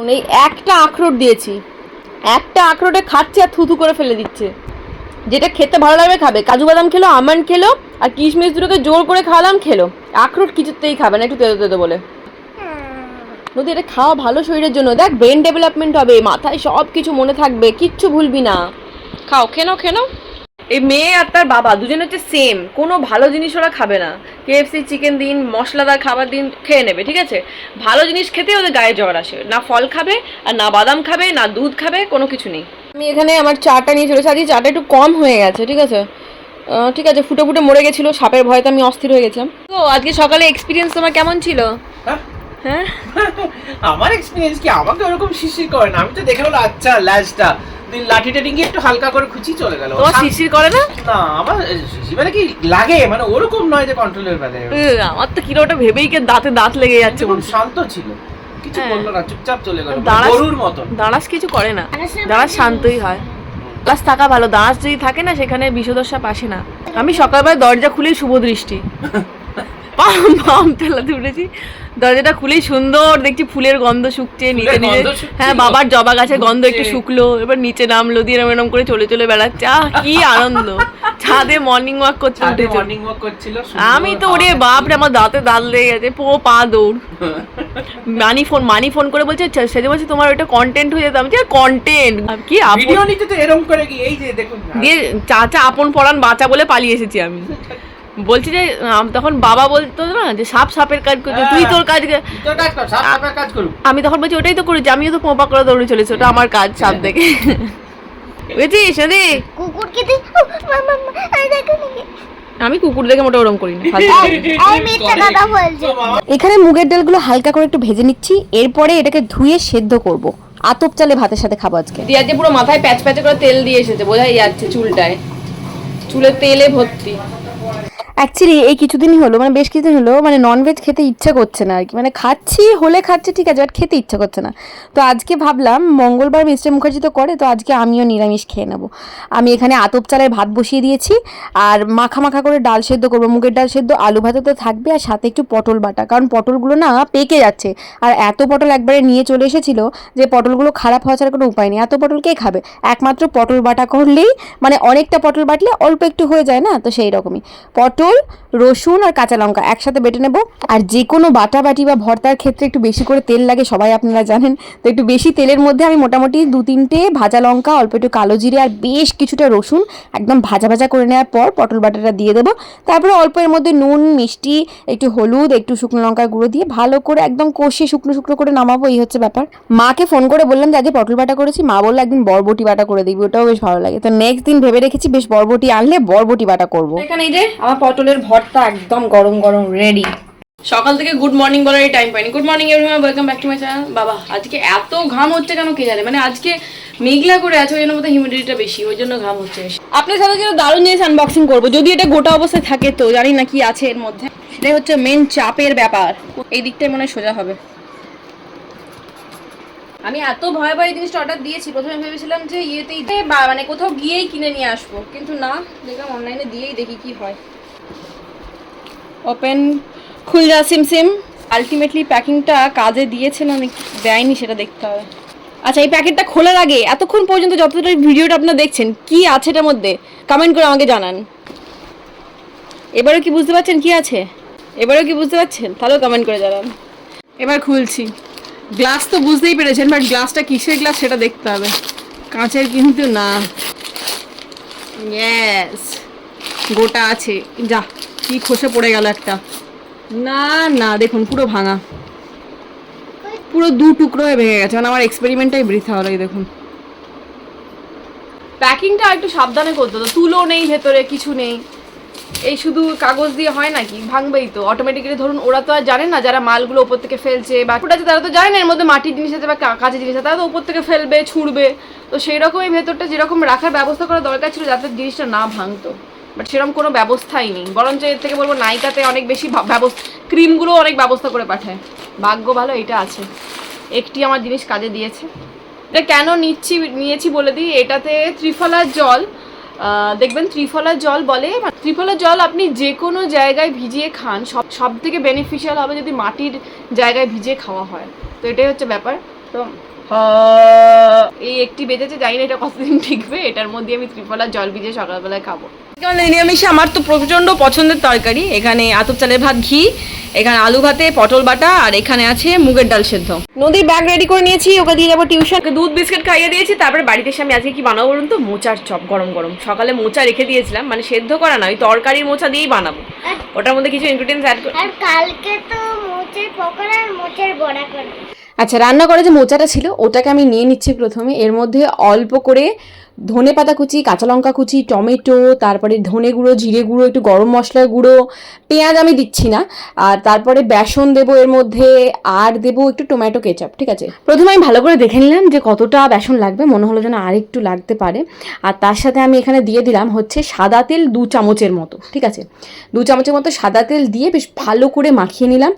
দেখুন, এই একটা আখরোট দিয়েছি। একটা আখরোটে খাচ্ছে আর থুথু করে ফেলে দিচ্ছে। যেটা খেতে ভালো লাগবে খাবে। কাজু বাদাম খেলো আমন্ড খেলো, আর কিশমিশ দুটোকে জোর করে খাওয়ালাম, খেলো। আখরোট কিছুতেই খাবে না, একটু তেতো তেতো বলে। নদী, এটা খাওয়া ভালো শরীরের জন্য। দেখ ব্রেন ডেভেলপমেন্ট হবে, মাথায় সব কিছু মনে থাকবে, কিচ্ছু ভুলবি না। খাও, খেনো খেনো। এই মেয়ে আর তার বাবা দুজন হচ্ছে সেম কোনো ভালো জিনিস ওরা খাবে না। কেএফসি চিকেন দিন মশলাদার খাবার দিন খেয়ে নেবে ঠিক আছে? ভালো জিনিস খেতে ওদের গায়ে জ্বর আসে। না ফল খাবে আর না বাদাম খাবে না দুধ খাবে কোনো কিছু নেই। আমি এখানে আমার চাটা নিয়ে চলেছি। আজকে চাটা একটু কম হয়ে গেছে ঠিক আছে? ঠিক আছে ফুটে ফুটে মরে গেছিল সাপের ভয়তে আমি অস্থির হয়ে গেছিলাম। তো আজকে সকালে এক্সপিরিয়েন্স তোমার কেমন ছিল? হ্যাঁ? হ্যাঁ? আমার এক্সপিরিয়েন্স কি? আমাকে ওরকম শিশির করে না। আমি তো দেখে হলো আচ্ছা লাজটা দিন লাঠিটা ডিঙ্গি একটু হালকা করে খুঁচি চলে গেল। তোমার শিরশির করে না? না আমার মানে কি লাগে? মানে ওরকম নয় যে কন্ট্রোলের বাইরে আমার তো কিরো ওটা ভেবেই কে দাঁতে দাঁত লেগে যাচ্ছে খুব শান্ত ছিল। কিছু হ্যাঁ। বলল না চুপচাপ চলে গেল। গরুর মতন। দাঁড়াস কিছু করে না। দাঁড়াস শান্তই হয়। প্লাস থাকা ভালো। দাঁড়াস যদি থাকে না সেখানে বিষদশা পাশে না। আমি সকালবেলা দরজা খুলেই শুভ দৃষ্টি। পাম তেলাতে উঠেছি। দরজাটা খুলেই সুন্দর দেখছি ফুলের গন্ধ শুকছে নিচে নিচে হ্যাঁ বাবার জবা গাছের গন্ধ একটু শুকলো এবার নিচে নামলো দিয়ে এরম এরম করে চলে চলে বেড়াচ্ছে। আহ কি আনন্দ। ছাদে মর্নিং ওয়াক করছে উঠেছে। মর্নিং ওয়াক করছিল আমি তো ওরে বাপ রে আমার দাঁতে দাঁত লেগে গেছে পো পা দৌড়। মানি ফোন মানি ফোন করে বলছে "আচ্ছা, সেজে বলছে তোমার ওটা কন্টেন্ট হয়ে যেত। আমি কন্টেন্ট কি আপন ভিডিও নিতে তো এরকম করে কি এই যে দেখুন। দিয়ে চাচা আপন পড়ান বাঁচা বলে পালিয়ে এসেছি আমি। বলছি যে আম, তখন বাবা বলতো না যে সাপ সাপের কাজ করছে তুই তোর কাজ কে-" তোর কাজ কর সাপ সাপের কাজ করুক। আমি তখন বলছি ওটাই তো করেছি আমিও তো পোপা করে দৌড়ে চলেছি ওটা আমার কাজ সাপ দেখে। বুঝেছিস কুকুরকে আমি কুকুর দেখে মোটা ওরম করি না এখানে মুগের ডালগুলো হালকা করে একটু ভেজে নিচ্ছি এরপরে এটাকে ধুয়ে সেদ্ধ করব। আতপ চালে ভাতের সাথে খাব আজকে। দিয়ে আজকে পুরো মাথায় প্যাচ প্যাচে করে তেল দিয়ে এসেছে বোঝাই যাচ্ছে চুলটায়। চুলে তেলে ভর্তি। অ্যাকচুয়ালি এই কিছুদিনই হলো মানে বেশ কিছুদিন হলো মানে ননভেজ খেতে ইচ্ছা করছে না আর কি। মানে খাচ্ছি, হলে খাচ্ছি, ঠিক আছে বাট খেতে ইচ্ছা করছে না। তো আজকে ভাবলাম, মঙ্গলবার মিস্টার মুখার্জি তো করে, তো আজকে আমিও নিরামিষ খেয়ে নেব। আমি এখানে আতপ চালের ভাত বসিয়ে দিয়েছি, আর মাখা মাখা করে ডাল সেদ্ধ করব। মুগের ডাল সেদ্ধ, আলু ভাতে তো থাকবে, আর সাথে একটু পটল বাটা, কারণ পটলগুলো না পেকে যাচ্ছে। আর এত পটল একবারে নিয়ে চলে এসেছিল যে পটলগুলো খারাপ হওয়া ছাড়া কোনো উপায় নেই। এত পটল কে খাবে? একমাত্র পটল বাটা করলেই মানে অনেকটা পটল বাটলে অল্প একটু হয়ে যায় না? তো সেই রকমই। পটল রসুন আর কাঁচা লঙ্কা একসাথে বেটে নেব। আর যে কোনো বাটা বাটি বা ভর্তার ক্ষেত্রে একটু বেশি করে তেল লাগে, সবাই আপনারা জানেন। তো একটু বেশি তেলের মধ্যে আমি মোটামুটি দু তিনটে ভাজা লঙ্কা, অল্প একটু কালো জিরে আর বেশ কিছুটা রসুন একদম ভাজা ভাজা করে নেওয়ার পর পটল বাটাটা দিয়ে দেবো। তারপরে অল্প এর মধ্যে নুন, মিষ্টি, একটু হলুদ, একটু শুকনো লঙ্কার গুঁড়ো দিয়ে ভালো করে একদম কষিয়ে শুকনো শুকনো করে নামাবো, এই হচ্ছে ব্যাপার। মাকে ফোন করে বললাম যে আজকে পটল বাটা করেছি। মা বলল, একদিন বরবটি বাটা করে দিবি। ওটাও বেশ ভালো লাগে। তো নেক্সট দিন ভেবে রেখেছি, বেশ বরবটি আনলে বরবটি বাটা করব। এখানে এই যে আমার পটলের ভর্তা একদম গরম গরম রেডি সকাল থেকে গুড মর্নিং বলারই টাইম পাইনি। Good morning everyone welcome back to my channel বাবা আজকে এত ঘাম হচ্ছে কেন কে জানে? মানে আজকে মেঘলা করে আছে ওই জন্য বোধহয় হিউমিডিটিটা বেশি ওই জন্য ঘাম হচ্ছে আপনার সাথে যেন দারুণ জিনিস আনবক্সিং করব। যদি এটা গোটা অবস্থায় থাকে তো জানি না কি আছে এর মধ্যে। সেটাই হচ্ছে মেন চাপের ব্যাপার। এই দিকটাই মনে হয় সোজা হবে। আমি এত ভয় ভয় জিনিসটা অর্ডার দিয়েছি। প্রথমে ভেবেছিলাম যে ইয়েতেই বা মানে কোথাও গিয়েই কিনে নিয়ে আসব। কিন্তু না দেখলাম অনলাইনে দিয়েই দেখি কি হয়। ওপেন। যা সিম সিম আলটিমেটলি প্যাকিংটা কাজে দিয়েছে না দেয়নি সেটা দেখতে হবে। আচ্ছা এই প্যাকেটটা খোলার আগে, এতক্ষণ পর্যন্ত যতটা ভিডিওটা আপনারা দেখছেন, কি আছে এটার মধ্যে? কমেন্ট করে আমাকে জানান। এবারেও কি বুঝতে পারছেন কি আছে? এবারেও কি বুঝতে পারছেন? তাহলেও কমেন্ট করে জানান। এবার খুলছি। গ্লাস তো বুঝতেই পেরেছেন বাট গ্লাসটা কিসের গ্লাস সেটা দেখতে হবে। কাঁচের কিন্তু না। গোটা আছে। যা। কি খসে পড়ে গেল একটা। না না, দেখুন, পুরো ভাঙা। পুরো দু টুকরো হয়ে ভেঙে গেছে। মানে আমার এক্সপেরিমেন্টটাই বৃথা হলো দেখুন। প্যাকিংটা একটু সাবধানে করতে হতো তুলো নেই ভেতরে, কিছু নেই। এই শুধু কাগজ দিয়ে হয় নাকি? ভাঙবেই তো। অটোমেটিক্যালি ধরুন, ওরা তো আর জানে না যারা মালগুলো ওপর থেকে ফেলছে বা আছে, তারা তো জানে না এর মধ্যে মাটির জিনিস আছে বা কা- কাঁচের জিনিস আছে। তারা তো ওপর থেকে ফেলবে, ছুঁড়বে। তো সেই রকমই ভেতরটা যেরকম রাখার ব্যবস্থা করা দরকার ছিল যাতে জিনিসটা না ভাঙতো। বাট সেরকম কোনো ব্যবস্থাই নেই। বরঞ্চ এর থেকে বলব নাইকাতে অনেক বেশি ব্যবস্থা ক্রিমগুলো অনেক ব্যবস্থা করে পাঠায়। ভাগ্য ভালো, এটা আছে। একটি আমার জিনিস কাজে দিয়েছে। এটা কেন নিচ্ছি, নিয়েছি বলে দিই, এটাতে ত্রিফলার জল দেখবেন ত্রিফলার জল বলে ত্রিফলার জল আপনি যে কোনো জায়গায় ভিজিয়ে খান, সব সব থেকে বেনিফিশিয়াল হবে যদি মাটির জায়গায় ভিজিয়ে খাওয়া হয়। তো এটাই হচ্ছে ব্যাপার। তো এই একটি বেঁচেছে জানি না এটা কতদিন টিকবে। এটার মধ্যে আমি ত্রিফলা জল ভিজে সকালবেলায় খাব। নিরামিষে আমার তো প্রচণ্ড পছন্দের তরকারি। এখানে আতপ চালের ভাত ঘি এখানে আলু ভাতে পটল বাটা আর এখানে আছে মুগের ডাল সেদ্ধ। নদীর ব্যাগ রেডি করে নিয়েছি ওকে দিয়ে যাব টিউশন দুধ বিস্কিট খাইয়ে দিয়েছি তারপরে বাড়িতে এসে আমি আজকে কি বানাবো বলুন তো? মোচার চপ গরম গরম। সকালে মোচা রেখে দিয়েছিলাম মানে সেদ্ধ করা না ওই তরকারির মোচা দিয়েই বানাবো। ওটার মধ্যে কিছু ইনগ্রিডিয়েন্টস অ্যাড করে আর কালকে তো মোচের পকোড়া আর মোচের বড়া করে আচ্ছা রান্না করে যে মোচাটা ছিল, ওটাকে আমি নিয়ে নিচ্ছি প্রথমে। এর মধ্যে অল্প করে ধনে পাতা কুচি, কাঁচা লঙ্কা কুচি, টমেটো, তারপরে ধনে গুঁড়ো, জিরে গুঁড়ো, একটু গরম মশলার গুঁড়ো, পেঁয়াজ আমি দিচ্ছি না। আর তারপরে বেসন দেবো এর মধ্যে, আর দেবো একটু টমেটো কেচাপ, ঠিক আছে? প্রথমে আমি ভালো করে দেখে নিলাম যে কতটা বেসন লাগবে, মনে হলো যেন আর একটু লাগতে পারে। আর তার সাথে আমি এখানে দিয়ে দিলাম হচ্ছে সাদা তেল দু চামচের মতো, ঠিক আছে? দু চামচের মতো সাদা তেল দিয়ে বেশ ভালো করে মাখিয়ে নিলাম।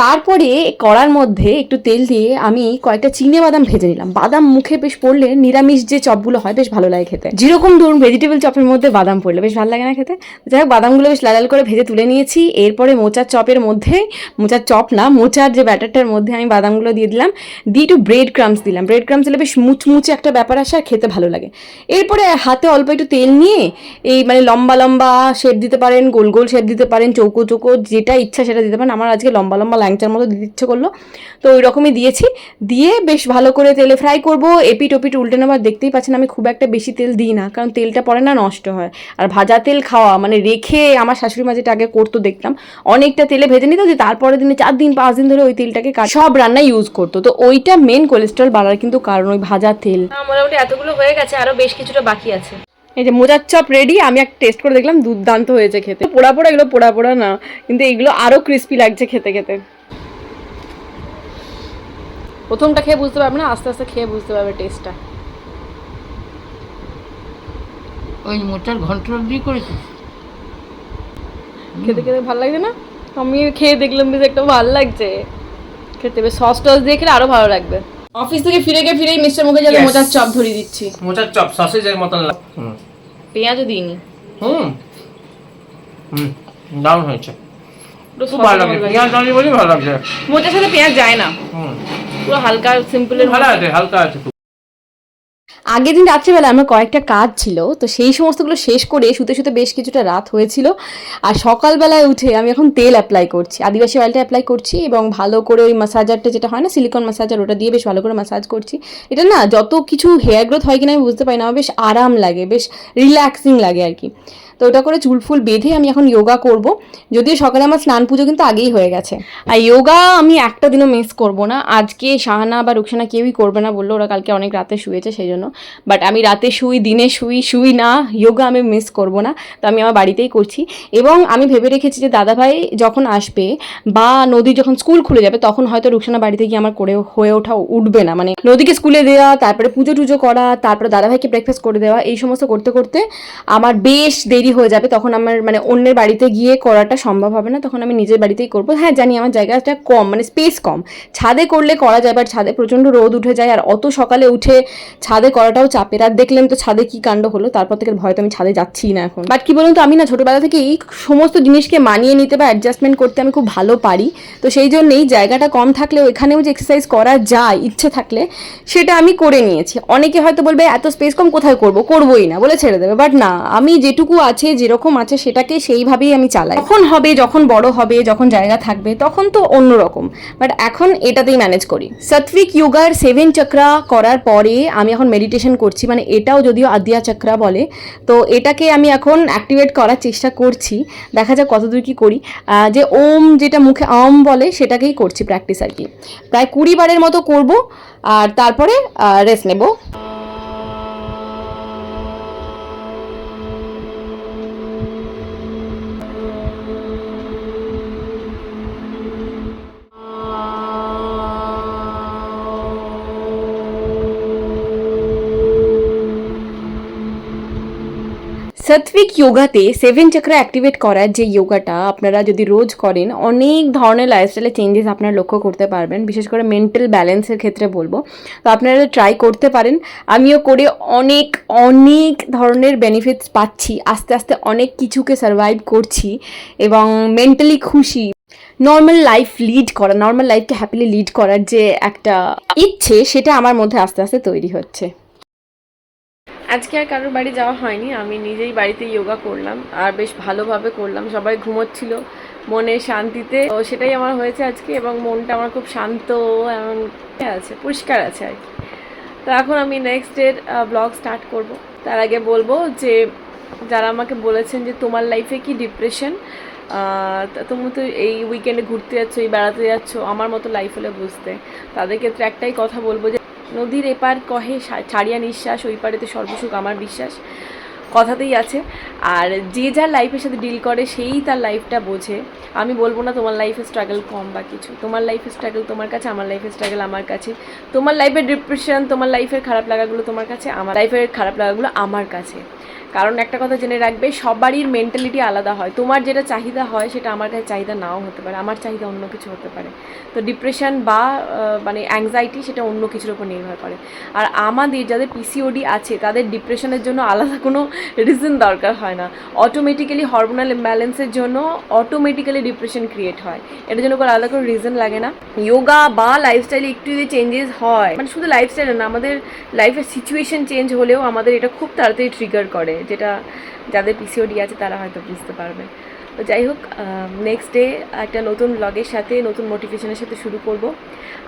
তারপরে কড়ার মধ্যে একটু তেল দিয়ে আমি কয়েকটা চিনে বাদাম ভেজে নিলাম। বাদাম মুখে বেশ পড়লে নিরামিষ যে চপগুলো হয় বেশ ভালো লাগে খেতে। যেরকম ধরুন ভেজিটেবল চপের মধ্যে বাদাম পড়লে, বেশ ভালো লাগে না খেতে? যাই হোক, বাদামগুলো বেশ লাল লাল করে ভেজে তুলে নিয়েছি। এরপরে মোচার চপের মধ্যে, মোচার চপ না, মোচার যে ব্যাটারটার মধ্যে আমি বাদামগুলো দিয়ে দিলাম, দিয়ে একটু ব্রেড ক্রামস দিলাম। ব্রেড ক্রামস দিলে বেশ মুচমুচে একটা ব্যাপার আসে আর খেতে ভালো লাগে। এরপরে হাতে অল্প একটু তেল নিয়ে এই মানে লম্বা লম্বা শেপ দিতে পারেন, গোল গোল শেপ দিতে পারেন, চৌকো চৌকো যেটা ইচ্ছা সেটা দিতে পারেন। আমার আজকে লম্বা লম্বা ল্যাংচার মতো দিতে ইচ্ছে করল। তো ওই রকমই দিয়েছি। দিয়ে বেশ ভালো করে তেলে ফ্রাই করব। এপিট ওপিট উল্টে নেবার দেখতেই পাচ্ছেন আমি খুব একটা বেশি তেল দিই না কারণ তেলটা পরে না নষ্ট হয়। আর ভাজা তেল খাওয়া মানে রেখে আমার শাশুড়ি মা যেটা আগে করতো দেখতাম অনেকটা তেলে ভেজে নিত যে তারপরের দিনে চার দিন পাঁচ দিন ধরে ওই তেলটাকে সব রান্নায় ইউজ করতো। তো ওইটা মেন কোলেস্ট্রল বাড়ার কিন্তু কারণ ওই ভাজা তেল। মোটামুটি এতগুলো হয়ে গেছে আরও বেশ কিছুটা বাকি আছে। এই যে মোজার চপ রেডি আমি একটা টেস্ট করে দেখলাম দুর্দান্ত হয়েছে খেতে। পোড়া পোড়া এগুলো পোড়া পোড়া না কিন্তু এগুলো আরও ক্রিস্পি লাগছে খেতে খেতে। প্রথমটা খেয়ে বুঝতে পারবে না আস্তে আস্তে খেয়ে বুঝতে পারবে টেস্টটা ওই মোটার ঘণ্টা দিয়ে করেছিস? খেতে খেতে ভালো লাগছে না? আমি খেয়ে দেখলাম বেশ একটা ভালো লাগছে। খেতে বেশ সস টস দিয়ে খেলে আরও ভালো লাগবে। অফিস থেকে ফিরে গিয়ে ফিরেই মিস্টার মুখে Yes. মোচার চপ ধরিয়ে দিচ্ছি। মোচার চপ সসেজের মতন লাগ- হুম। পেঁয়াজও দিইনি। হুম। হুম দারুণ হয়েছে। খুব ভালো লাগে লাগছে। পেঁয়াজ দাঁড়িয়ে বলি ভালো লাগছে। মোচার সাথে পেঁয়াজ যায় না। হুম। পুরো হালকা সিম্পলের ভালো আছে হালকা আছে আগের দিন রাত্রিবেলা আমার কয়েকটা কাজ ছিল তো সেই সমস্তগুলো শেষ করে শুতে শুতে বেশ কিছুটা রাত হয়েছিল। আর সকালবেলায় উঠে আমি এখন তেল অ্যাপ্লাই করছি আদিবাসী অয়েলটা অ্যাপ্লাই করছি এবং ভালো করে ওই মাসাজারটা যেটা হয় না সিলিকন মাসাজার ওটা দিয়ে বেশ ভালো করে মাসাজ করছি। এটা না যত কিছু হেয়ার গ্রোথ হয় কিনা আমি বুঝতে পারি না আমার বেশ আরাম লাগে বেশ রিল্যাক্সিং লাগে আর কি। তো ওটা করে চুল ফুল বেঁধে আমি এখন যোগা করব। যদিও সকালে আমার স্নান পুজো কিন্তু আগেই হয়ে গেছে। আর যোগা আমি একটা দিনও মিস করব না। আজকে শাহানা বা রুকসানা কেউই করবে না বলল, ওরা কালকে অনেক রাতে শুয়েছে সেই জন্য বাট আমি রাতে শুই, দিনে শুই শুই না যোগা আমি মিস করব না। তো আমি আমার বাড়িতেই করছি। এবং আমি ভেবে রেখেছি যে দাদাভাই যখন আসবে বা নদী যখন স্কুল খুলে যাবে, তখন হয়তো রুকসানা বাড়িতে গিয়ে আমার করে হয়ে ওঠা উঠবে না। মানে নদীকে স্কুলে দেওয়া তারপরে পুজো টুজো করা, তারপরে দাদাভাইকে ব্রেকফাস্ট করে দেওয়া, এই সমস্ত করতে করতে আমার বেশ দেরি হয়ে যাবে, তখন আমার মানে অন্যের বাড়িতে গিয়ে করাটা সম্ভব হবে না, তখন আমি নিজের বাড়িতেই করব। হ্যাঁ জানি আমার জায়গাটা কম মানে স্পেস কম। ছাদে করলে করা যায় বাট ছাদে প্রচণ্ড রোদ উঠে যায়, আর অত সকালে উঠে ছাদে করাটাও চাপের। আর দেখলেন তো ছাদে কি কাণ্ড হলো, তারপর থেকে ভয় তো আমি ছাদে যাচ্ছি না এখন। বাট কি বলুন তো, আমি না ছোটোবেলা থেকে এই সমস্ত জিনিসকে মানিয়ে নিতে বা অ্যাডজাস্টমেন্ট করতে আমি খুব ভালো পারি। তো সেই জন্যেই জায়গাটা কম থাকলেও এখানেও যে এক্সারসাইজ করা যায়, ইচ্ছে থাকলে, সেটা আমি করে নিয়েছি। অনেকে হয়তো বলবে, এত স্পেস কম, কোথায় করব? করবোই না, বলে ছেড়ে দেবে। বাট না, আমি যেটুকু আছে যেরকম আছে সেটাকে সেইভাবেই আমি চালাই। যখন হবে, যখন বড় হবে, যখন জায়গা থাকবে, তখন তো অন্যরকম। বাট এখন এটাতেই ম্যানেজ করি। সাত্বিক যোগার সেভেন চক্রা করার পরে আমি এখন মেডিটেশন করছি। মানে এটাও যদিও আদিয়া চক্রা বলে, তো এটাকে আমি এখন অ্যাক্টিভেট করার চেষ্টা করছি। দেখা যাক কতদূর কি করি। যে ওম যেটা মুখে আম বলে, সেটাকেই করছি প্র্যাকটিস আর কি। প্রায় কুড়ি বারের মতো করব, আর তারপরে রেস্ট নেব। সাত্বিক যোগাতে সেভেন চক্র অ্যাক্টিভেট করার যে যোগাটা আপনারা যদি রোজ করেন, অনেক ধরনের লাইফস্টাইলে চেঞ্জেস আপনারা লক্ষ্য করতে পারবেন, বিশেষ করে মেন্টাল ব্যালেন্সের ক্ষেত্রে বলব। তো আপনারা ট্রাই করতে পারেন। আমিও করে অনেক অনেক ধরনের বেনিফিটস পাচ্ছি, আস্তে আস্তে অনেক কিছুকে সার্ভাইভ করছি এবং মেন্টালি খুশি। নর্মাল লাইফ লিড করা নর্মাল লাইফকে হ্যাপিলি লিড করার যে একটা ইচ্ছে, সেটা আমার মধ্যে আস্তে আস্তে তৈরি হচ্ছে। আজকে আর কারোর বাড়ি যাওয়া হয়নি, আমি নিজেই বাড়িতে যোগা করলাম, আর বেশ ভালোভাবে করলাম, সবাই ঘুমোচ্ছিল মনে শান্তিতে। তো সেটাই আমার হয়েছে আজকে, এবং মনটা আমার খুব শান্ত এবং আছে, পরিষ্কার আছে আর কি। তো এখন আমি নেক্সট ডের ব্লগ স্টার্ট করব। তার আগে বলব যে, যারা আমাকে বলেছেন যে, তোমার লাইফে কি ডিপ্রেশন তুমি তো এই উইকেন্ডে ঘুরতে যাচ্ছ, এই বেড়াতে যাচ্ছ, আমার মতো লাইফ হলে বুঝতে। তাদের ক্ষেত্রে একটাই কথা বলব যে নদীর এপার কহে ছাড়িয়া নিঃশ্বাস ওই পারেতে সর্বসুখ আমার বিশ্বাস। কথাতেই আছে। আর যে যার লাইফের সাথে ডিল করে, সেই তার লাইফটা বোঝে। আমি বলব না তোমার লাইফে স্ট্রাগল কম বা কিছু। তোমার লাইফে স্ট্রাগল তোমার কাছে, আমার লাইফের স্ট্রাগল আমার কাছে। তোমার লাইফের ডিপ্রেশন তোমার লাইফের খারাপ লাগাগুলো তোমার কাছে, আমার লাইফের খারাপ লাগাগুলো আমার কাছে। কারণ একটা কথা জেনে রাখবে, সবারই মেন্টালিটি আলাদা হয়। তোমার যেটা চাহিদা হয়, সেটা আমার কাছে চাহিদা নাও হতে পারে। আমার চাহিদা অন্য কিছু হতে পারে। তো ডিপ্রেশন বা মানে অ্যাংজাইটি সেটা অন্য কিছুর উপর নির্ভর করে। আর আমাদের যাদের পিসিওডি আছে, তাদের ডিপ্রেশনের জন্য আলাদা কোনো রিজন দরকার হয় না। অটোমেটিক্যালি হরমোনাল ইমব্যালেন্সের জন্য অটোমেটিক্যালি ডিপ্রেশন ক্রিয়েট হয়। এটার জন্য কোনো আলাদা কোনো রিজন লাগে না। যোগা বা লাইফস্টাইলে একটু যদি চেঞ্জেস হয় মানে শুধু লাইফস্টাইলে না, আমাদের লাইফের সিচুয়েশন চেঞ্জ হলেও আমাদের এটা খুব তাড়াতাড়ি ট্রিগার করে, যেটা যাদের পিসিওডি আছে তারা হয়তো বুঝতে পারবে। তো যাই হোক নেক্সট ডে একটা নতুন ব্লগের সাথে, নতুন মোটিভেশনের সাথে শুরু করব।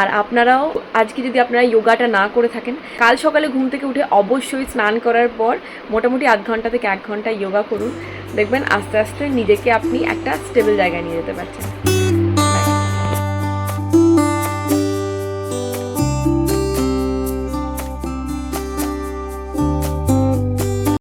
আর আপনারাও, আজকে যদি আপনারা যোগাটা না করে থাকেন, কাল সকালে ঘুম থেকে উঠে অবশ্যই স্নান করার পর মোটামুটি আধ ঘণ্টা থেকে এক ঘণ্টা যোগা করুন। দেখবেন আস্তে আস্তে নিজেকে আপনি একটা স্টেবল জায়গায় নিয়ে যেতে পারছেন।